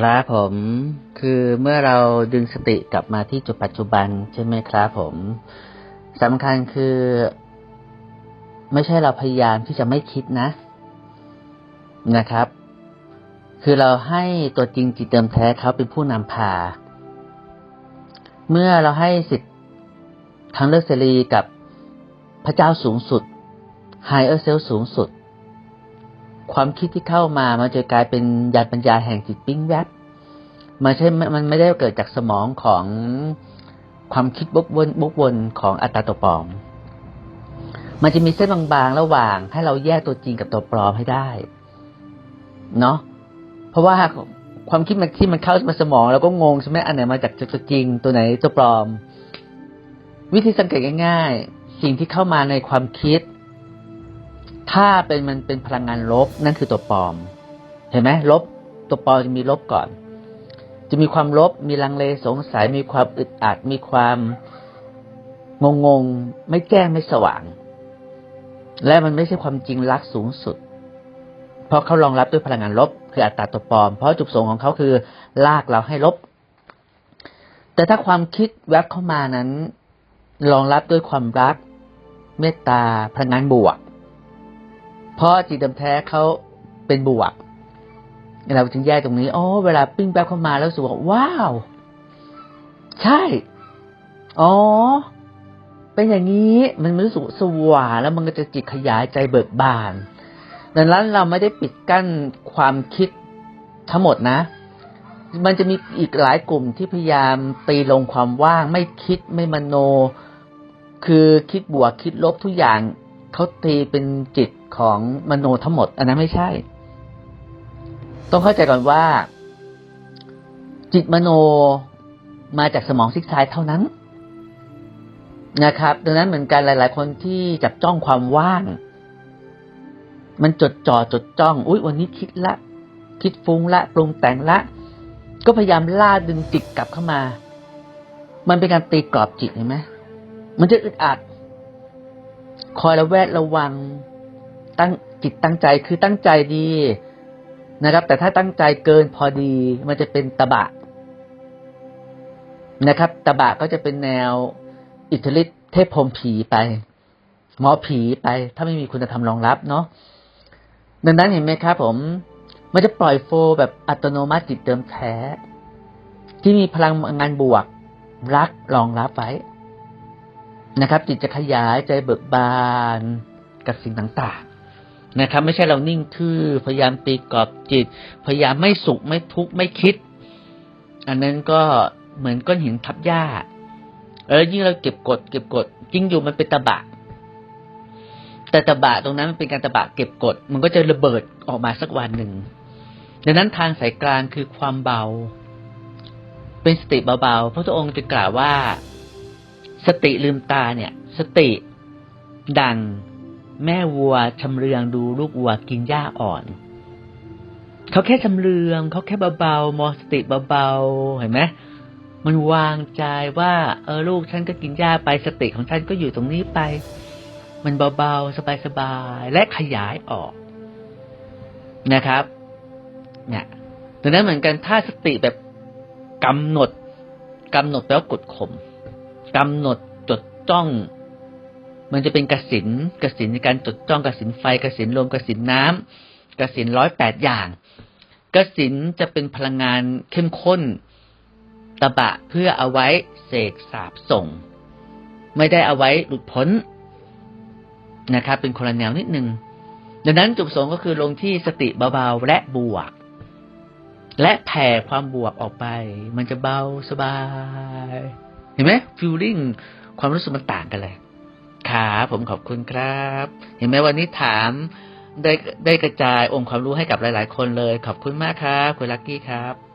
ครับผมคือเมื่อเราดึงสติกลับมาที่จุดปัจจุบันใช่ไหมครับผมสำคัญคือ ไม่ใช่เราพยายามที่จะไม่คิดนะนะครับ คือเราให้ตัวจริงจิตเดิมแท้เขาเป็นผู้นำพา เมื่อเราให้สิทธิ์ทางเลือกเสรีกับพระเจ้าสูงสุด Higher Self สูงสุด ความคิดที่เข้ามามันจะกลายเป็นยานปัญญาแห่งจิตปิ้งแวบมันใช่มันไม่ได้เกิดจากสมองของความคิดบกวนบกวนของอัตตาตัวปลอม มันจะมีเส้นบางๆระหว่างให้เราแยกตัวจริงกับตัวปลอมให้ได้ เนาะเพราะว่าความคิดมันที่มันเข้ามาสมองเราก็งงใช่ไหมอันไหนมาจากตัวจริงตัวไหนตัวปลอม วิธีสังเกตง่ายๆ สิ่งที่เข้ามาในความคิด ถ้าเป็นมันเป็นพลังงานลบนั่นคือตัวปลอม เห็นไหมลบตัวปลอมจะมีลบก่อน จะมีความลบมีลังเลสงสัยมีความอึดอัด มีความงงงไม่แจ้งไม่สว่าง และมันไม่ใช่ความจริงรักสูงสุด เพราะเขารองรับด้วยพลังงานลบ คืออัตตาตัวปลอม เพราะจุดประสงค์ของเขาคือ ลากเราให้ลบ แต่ถ้าความคิดแวบเข้ามานั้นรองรับด้วยความรัก เมตตาพลังงานบวก เพราะจิตดิมแท้เขาเป็นบวก เราจึงแยกตรงนี้ อ๋อ เวลาปิ้งแป๊บเข้ามาแล้วรู้สึกว่าว้าว ใช่ อ๋อ เป็นอย่างนี้ มันรู้สึกสว่างแล้วมันก็จะจิตขยายใจเบิกบาน ดังนั้นเราไม่ได้ปิดกั้นความคิดทั้งหมดนะ มันจะมีอีกหลายกลุ่มที่พยายามตีลงความว่าง ไม่คิดไม่มโน คือคิดบวกคิดลบทุกอย่าง เขาตีเป็นจิตของมโนทั้งหมด อันนั้นไม่ใช่ ต้องเข้าใจก่อนว่า จิตมโนมาจากสมองซิกซ้ายเท่านั้นนะครับ ดังนั้นเหมือนกันหลาย ๆ คนที่จับจ้องความว่าง มันจดจ่อจดจ้อง อุ๊ยวันนี้คิดละ คิดฟุ้งละ ปรุงแต่งละ ก็พยายามล่าดึงจิตกลับเข้ามา มันเป็นการตีกรอบจิตเห็นไหมมันจะอึดอัด คอยระแวดระวัง ตั้งจิตตั้งใจคือตั้งใจดีนะครับ แต่ถ้าตั้งใจเกินพอดี มันจะเป็นตะบะ นะครับ ตะบะก็จะเป็นแนวอิทธิฤทธิเทพพรมผีไป หมอผีไป ถ้าไม่มีคุณธรรมรองรับเนาะดังนั้นเห็นไหมครับผม มันจะปล่อยโฟแบบอัตโนมัติจิตเดิมแท้ ที่มีพลังงานบวก รักรองรับไว้ นะครับจิตจะขยายใจเบิกบานกับสิ่งต่างๆนะครับ ไม่ใช่เรานิ่งทื่อพยายามตีกรอบจิต พยายามไม่สุขไม่ทุกข์ไม่คิด อันนั้นก็เหมือนก้อนหินทับหญ้าเออยิ่งเราเก็บกดเก็บกดจริงอยู่มันเป็นตะบะ แต่ตะบะตรงนั้นมันเป็นการตะบะเก็บกด มันก็จะระเบิดออกมาสักวันหนึ่งดังนั้นทางสายกลางคือความเบา เป็นสติเบาๆพระองค์จะกล่าวว่า สติลืมตาเนี่ย สติดังแม่วัวชำเลืองดูลูกวัวกินหญ้าอ่อน เขาแค่ชำเลือง เขาแค่เบาๆมองสติเบาๆเห็นไหมมันวางใจว่า เออลูกฉันก็กินหญ้าไปสติของฉันก็อยู่ตรงนี้ไป มันเบาๆสบายๆและขยายออกนะครับ เนี่ยดังนั้นเหมือนกันถ้าสติแบบกำหนดกำหนดแปลว่ากดข่ม กำหนดจดจ้อง มันจะเป็นกสินกสินในการจดจ้องกสินไฟกสินลมกสินน้ำกสินร้อยแปดอย่างกสินจะเป็นพลังงานเข้มข้นตะบะเพื่อเอาไว้เสกสาบส่ง ไม่ได้เอาไว้หลุดพ้นนะครับ เป็นคนละแนวนิดนึง ดังนั้นจุดประสงค์ก็คือลงที่สติเบาๆและบวก และแผ่ความบวกออกไป มันจะเบาสบาย เห็นไหมฟิลลิ่งความรู้สึกมันต่างกันเลยครับผมขอบคุณครับ เห็นไหมวันนี้ถามได้ได้กระจายองค์ความรู้ให้กับหลาย ๆ คนเลย ขอบคุณมากครับคุณลักกี้ครับ